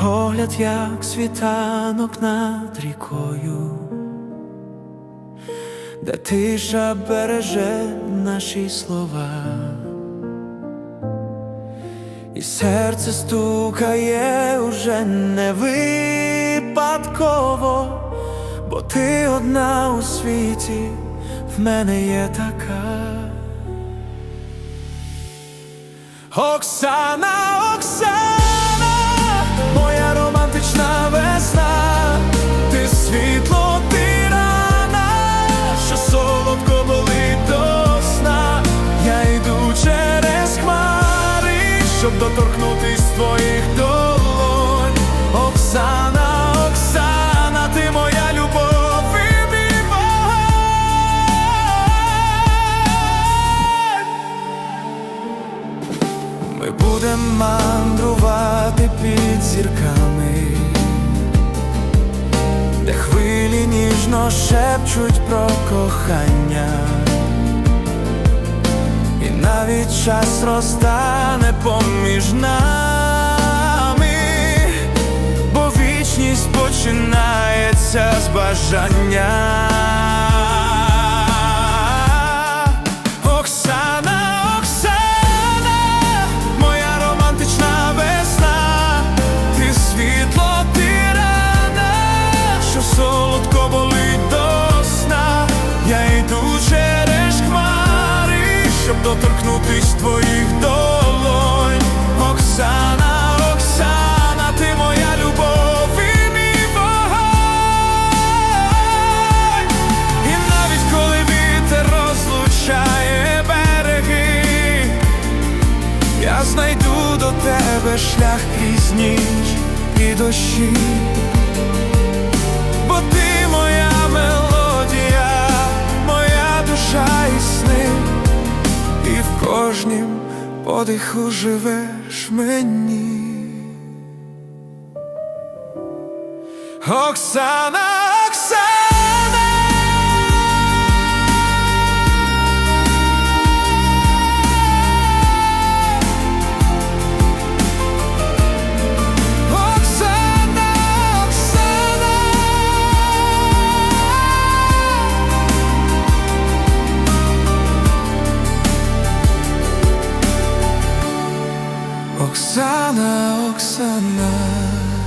погляд, як світанок над рікою, де тиша береже наші слова, і серце стукає уже не випадково, бо ти одна у світі, в мене є така. Оксана, Оксана, доторкнутись твоїх долонь. Оксана, Оксана, ти моя любов і мій вогонь. Ми будемо мандрувати під зірками, де хвилі ніжно шепчуть про кохання, час розтане поміж нами, бо вічність починається з бажання. Доторкнутись твоїх долонь. Оксана, Оксана, ти моя любов і мій. І навіть коли вітер розлучає береги, я знайду до тебе шлях крізь ніч і дощі, подиху живеш мені. Оксана, 하나 혹사나.